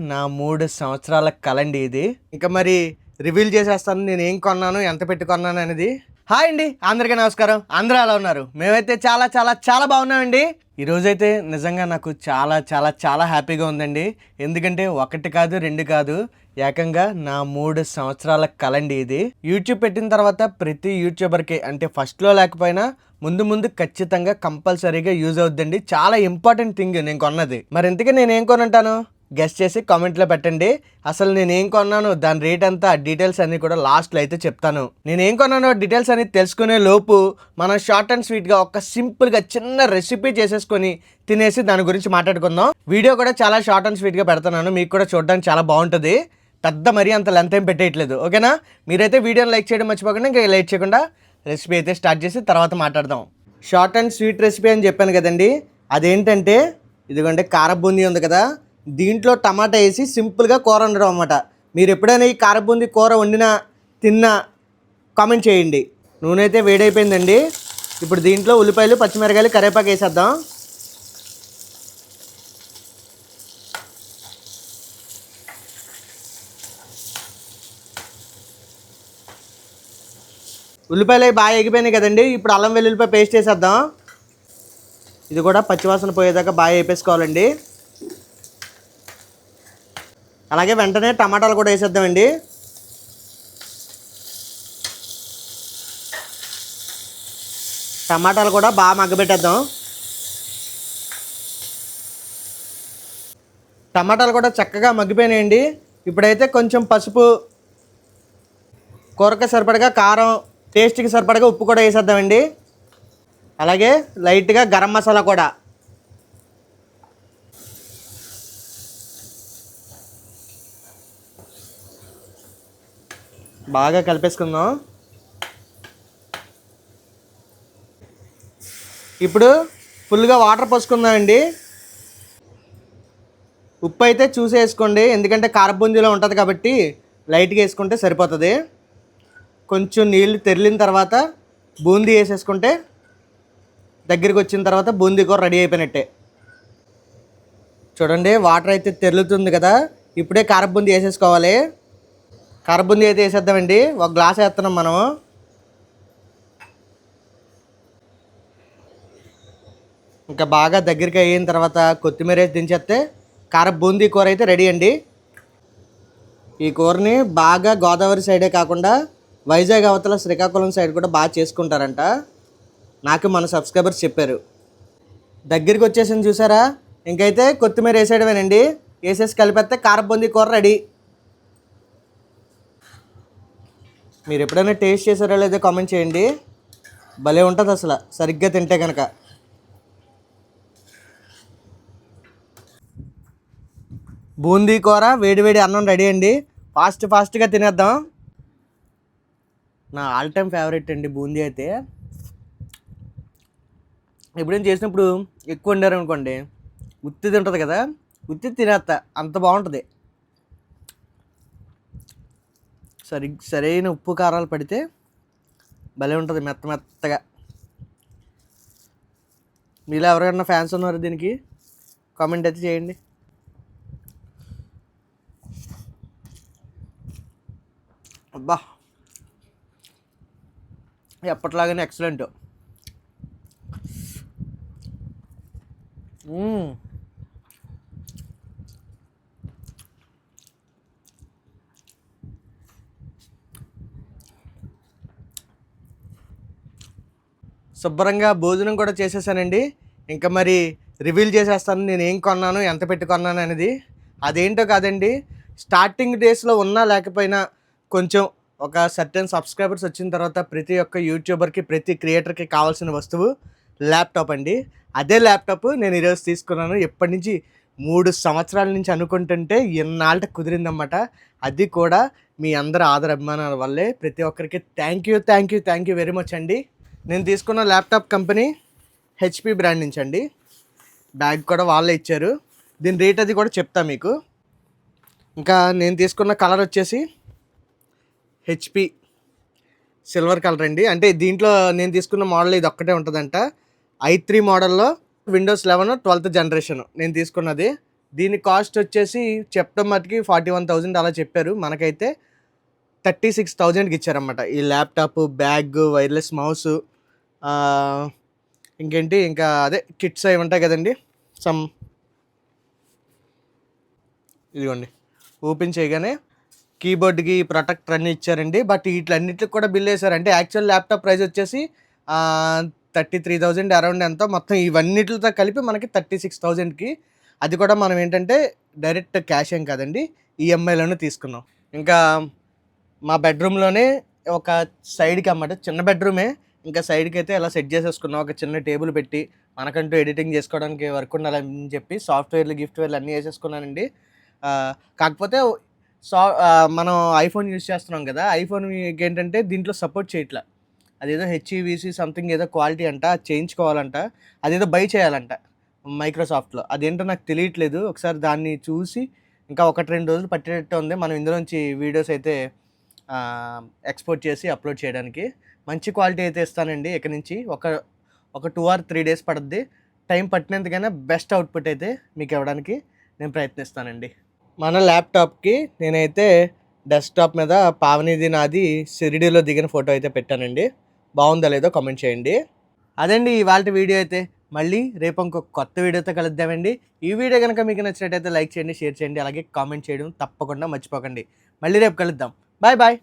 నా మూడు సంవత్సరాల కలండి ఇది. ఇంకా మరి రివీల్ చేసేస్తాను నేను ఏం కొన్నాను ఎంత పెట్టుకున్నాను అనేది. హాయ్ అండి అందరికీ నమస్కారం. అందరూ ఎలా ఉన్నారు? మేమైతే చాలా చాలా చాలా బాగున్నామండి. ఈరోజైతే నిజంగా నాకు చాలా చాలా చాలా హ్యాపీగా ఉందండి. ఎందుకంటే ఒకటి కాదు రెండు కాదు ఏకంగా నా మూడు సంవత్సరాల కలండి ఇది. యూట్యూబ్ పెట్టిన తర్వాత ప్రతి యూట్యూబర్కి అంటే ఫస్ట్లో లేకపోయినా ముందు ముందు ఖచ్చితంగా కంపల్సరీగా యూజ్ అవుద్దండి. చాలా ఇంపార్టెంట్ థింగ్ నేను కొన్నది. మరి ఇంతకీ నేను ఏం కొనుంటాను? గెస్ట్ చేసి కామెంట్లో పెట్టండి. అసలు నేను ఏం కొన్నాను? దాని రేట్ అంతా డీటెయిల్స్ అన్ని కూడా లాస్ట్లో అయితే చెప్తాను. నేను ఏం కొన్నానో డీటెయిల్స్ అన్ని తెలుసుకునే లోపు మనం షార్ట్ అండ్ స్వీట్గా ఒక సింపుల్గా చిన్న రెసిపీ చేసేసుకొని తినేసి దాని గురించి మాట్లాడుకుందాం. వీడియో కూడా చాలా షార్ట్ అండ్ స్వీట్గా పెడుతున్నాను. మీకు కూడా చూడడానికి చాలా బాగుంటుంది. పెద్ద మరీ అంత లెంత్ ఏం పెట్టేయట్లేదు. ఓకేనా? మీరైతే వీడియోని లైక్ చేయడం మర్చిపోకుండా ఇంకా లైక్ చేయకుండా రెసిపీ అయితే స్టార్ట్ చేసి తర్వాత మాట్లాడదాం. షార్ట్ అండ్ స్వీట్ రెసిపీ అని చెప్పాను కదండి. అదేంటంటే ఇదిగోండి కార బూందీ ఉంది కదా. దీంట్లో టమాటా వేసి సింపుల్గా కూర వండడం అన్నమాట. మీరు ఎప్పుడైనా ఈ కారబూంది కూర వండినా తిన్నా కామెంట్ చేయండి. నూనె అయితే వేడైపోయిందండి. ఇప్పుడు దీంట్లో ఉల్లిపాయలు పచ్చిమిరకాయలు కరివేపాకు వేసేద్దాం. ఉల్లిపాయలు అవి బాగా ఎగిపోయినాయి కదండి. ఇప్పుడు అల్లం వెల్లుల్లిపాయ పేస్ట్ వేసేద్దాం. ఇది కూడా పచ్చివాసన పోయేదాకా బాగా వేపేసుకోవాలండి. అలాగే వెంటనే టమాటాలు కూడా వేసేద్దామండి. టమాటాలు కూడా బాగా మగ్గబెట్టేద్దాం. టమాటాలు కూడా చక్కగా మగ్గిపోయినాయండి. ఇప్పుడైతే కొంచెం పసుపు కూరక సరిపడగా కారం టేస్ట్కి సరిపడగా ఉప్పు కూడా వేసేద్దామండి. అలాగే లైట్గా గరం మసాలా కూడా. బాగా కలిపేసుకుందాం. ఇప్పుడు ఫుల్గా వాటర్ పోసుకుందామండి. ఉప్పు అయితే చూసి వేసుకోండి ఎందుకంటే కారబూందీలో ఉంటుంది కాబట్టి లైట్గా వేసుకుంటే సరిపోతుంది. కొంచెం నీళ్ళు తెరిలిన తర్వాత బూందీ వేసేసుకుంటే దగ్గరికి వచ్చిన తర్వాత బూందీ కూర రెడీ అయిపోయినట్టే. చూడండి వాటర్ అయితే తెరులుతుంది కదా ఇప్పుడే కారబూందీ వేసేసుకోవాలి. కారబూందీ అయితే వేసేద్దామండి. ఒక గ్లాస్ వేస్తున్నాం మనం. ఇంకా బాగా దగ్గరికి అయిన తర్వాత కొత్తిమీర వేసి దించేస్తే కార బూందీ కూర అయితే రెడీ అండి. ఈ కూరని బాగా గోదావరి సైడే కాకుండా వైజాగ్ అవతల శ్రీకాకుళం సైడ్ కూడా బాగా చేసుకుంటారంట. నాకు మన సబ్స్క్రైబర్స్ చెప్పారు. దగ్గరికి వచ్చేసింది చూసారా? ఇంకైతే కొత్తిమీర వేసేయడమేనండి. వేసేసి కలిపేస్తే కార బూందీ కూర రెడీ. మీరు ఎప్పుడైనా టేస్ట్ చేశారో లేదో కామెంట్ చేయండి. భలే ఉంటుంది అసలు. సరిగ్గా తింటే కనుక బూందీ కూర వేడివేడి అన్నం రెడీ అండి. ఫాస్ట్ ఫాస్ట్గా తినేద్దాం. నా ఆల్ టైమ్ ఫేవరెట్ అండి బూందీ అయితే. ఎప్పుడైనా చేసినప్పుడు ఎక్కువ వండారు అనుకోండి ఉత్తి తింటుంది కదా ఉత్తి తినేస్తా అంత బాగుంటుంది. సరి సరైన ఉప్పు కారాలు పడితే భలే ఉంటుంది మెత్త మెత్తగా. మీలో ఎవరికైనా ఫ్యాన్స్ ఉన్నారు దీనికి? కామెంట్ అయితే చేయండి. అబ్బా! ఎప్పటిలాగానే ఎక్సలెంట్. శుభ్రంగా భోజనం కూడా చేసేసానండి. ఇంకా మరి రివీల్ చేసేస్తాను. నేను ఏం కొన్నాను ఎంత పెట్టి కొన్నాను అనేది. అదేంటో కాదండి. స్టార్టింగ్ డేస్లో ఉన్నా లేకపోయినా కొంచెం ఒక సర్టెన్ సబ్స్క్రైబర్స్ వచ్చిన తర్వాత ప్రతి ఒక్క యూట్యూబర్కి ప్రతి క్రియేటర్కి కావాల్సిన వస్తువు ల్యాప్టాప్ అండి. అదే ల్యాప్టాప్ నేను ఈరోజు తీసుకున్నాను. ఎప్పటి నుంచి? మూడు సంవత్సరాల నుంచి అనుకుంటుంటే ఎన్నాళ్ళ కుదిరిందన్నమాట. అది కూడా మీ అందరి ఆదర అభిమానాల వల్లే. ప్రతి ఒక్కరికి thank you thank you thank you very much అండి. నేను తీసుకున్న ల్యాప్టాప్ కంపెనీ హెచ్పి బ్రాండ్ నుంచి అండి. బ్యాగ్ కూడా వాళ్ళే ఇచ్చారు. దీని రేట్ అది కూడా చెప్తా మీకు. ఇంకా నేను తీసుకున్న కలర్ వచ్చేసి హెచ్పి సిల్వర్ కలర్ అండి. అంటే దీంట్లో నేను తీసుకున్న మోడల్ ఇది ఒక్కటే ఉంటుందంట. ఐ త్రీ మోడల్లో విండోస్ లెవెన్ ట్వెల్త్ జనరేషన్ నేను తీసుకున్నది. దీని కాస్ట్ వచ్చేసి చెప్పడం మటుకి ఫార్టీ వన్ థౌజండ్ అలా చెప్పారు. మనకైతే థర్టీ సిక్స్ థౌజండ్కి ఇచ్చారన్నమాట. ఈ ల్యాప్టాప్ బ్యాగ్ వైర్లెస్ మౌస్ ఇంకేంటి? ఇంకా అదే కిట్స్ అవి ఉంటాయి కదండి. సమ్ ఇదిగోండి. ఓపెన్ చేయగానే కీబోర్డ్కి ప్రొటెక్టర్ అన్నీ ఇచ్చారండి. బట్ వీటిలన్నిటికి కూడా బిల్ వేశారు. అంటే యాక్చువల్ ల్యాప్టాప్ ప్రైస్ వచ్చేసి థర్టీ త్రీ థౌజండ్ అరౌండ్ ఎంతో. మొత్తం ఇవన్నిటితో కలిపి మనకి థర్టీ సిక్స్ థౌజండ్కి. అది కూడా మనం ఏంటంటే డైరెక్ట్ క్యాష్ ఏం కాదండి. ఈఎంఐలోనే తీసుకున్నాం. ఇంకా మా బెడ్రూమ్లోనే ఒక సైడ్కి అన్నమాట. చిన్న బెడ్రూమే ఇంకా సైడ్కి అయితే ఇలా సెట్ చేసేసుకున్నాం. ఒక చిన్న టేబుల్ పెట్టి మనకంటూ ఎడిటింగ్ చేసుకోవడానికి వర్క్ ఉండాలని చెప్పి సాఫ్ట్వేర్లు గిఫ్ట్వేర్లు అన్నీ వేసేసుకున్నానండి. కాకపోతే సా మనం ఐఫోన్ యూజ్ చేస్తున్నాం కదా ఐఫోన్ ఏంటంటే దీంట్లో సపోర్ట్ చేయట్లా. అదేదో హెచ్ఈవిసి సంథింగ్ ఏదో క్వాలిటీ అంట అది చేయించుకోవాలంట అదేదో బై చేయాలంట మైక్రోసాఫ్ట్లో. అదేంటో నాకు తెలియట్లేదు. ఒకసారి దాన్ని చూసి ఇంకా ఒకటి రెండు రోజులు పట్టేటట్టు ఉంది. మనం ఇందులోంచి వీడియోస్ అయితే ఎక్స్పోర్ట్ చేసి అప్లోడ్ చేయడానికి. మంచి క్వాలిటీ అయితే ఇస్తానండి ఇక్కడ నుంచి. ఒక ఒక టూ ఆర్ త్రీ డేస్ పడుద్ది. టైం పట్టినందుకైనా బెస్ట్ అవుట్పుట్ అయితే మీకు ఇవ్వడానికి నేను ప్రయత్నిస్తానండి. మన ల్యాప్టాప్కి నేనైతే డెస్క్టాప్ మీద పావనిది నాది షిరిడీలో దిగిన ఫోటో అయితే పెట్టానండి. బాగుందా లేదో కామెంట్ చేయండి. అదండి ఇవాళ వీడియో అయితే. మళ్ళీ రేపు ఇంకొక కొత్త వీడియోతో కలుద్దామండి. ఈ వీడియో కనుక మీకు నచ్చినట్టయితే లైక్ చేయండి షేర్ చేయండి అలాగే కామెంట్ చేయడం తప్పకుండా మర్చిపోకండి. మళ్ళీ రేపు కలుద్దాం. Bye bye